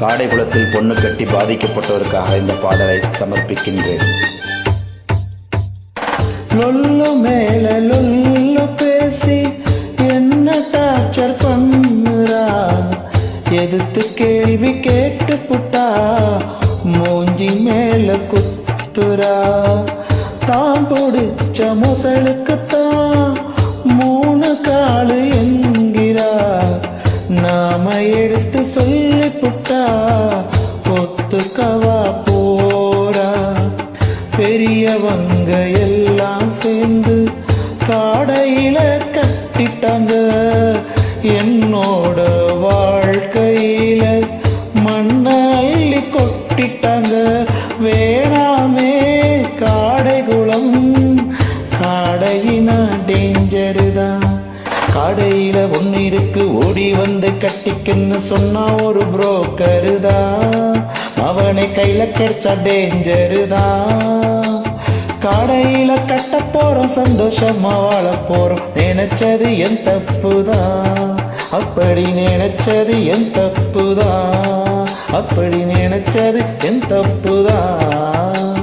காடை காடைகுளத்தில் பொண்ணு கட்டி பாதிக்கப்பட்டவருக்காக இந்த பாடலை சமர்ப்பிக்கின்றேன். லொல்லு மேல லொல்லு பேசி என்ன டார்ச்சர் பண்ணுறா? எதிர்த்து கேள்வி கேட்டு புட்டா? மூஞ்சி மேல குத்துறா? தான் பிடிச்ச முசலுக்குத்தான் மூணு காலு நாம எடுத்து சொல்லி புட்டா ஒத்துக்கவா போரா பெரியவங்க எல்லாம் சேர்ந்து காடையில கட்டிட்டாங்க. என்னோட வாழ்க்கையில மண்ணள்ளி கொட்டிட்டாங்க. வேணாமே காடை குளம் ஆடையில ஒண்ணு இருக்கு ஓடி வந்து கட்டிக்குன்னு சொன்னா ஒரு புரோக்கரு தான் அவனை கையில கிடைச்சா டேஞ்சரு தான் காடையில கட்ட போறோம் சந்தோஷமா வாழ போறோம். நினைச்சது என் தப்புதான் அப்படி நினைச்சது என் தப்புதான் அப்படி நினைச்சது என் தப்புதான்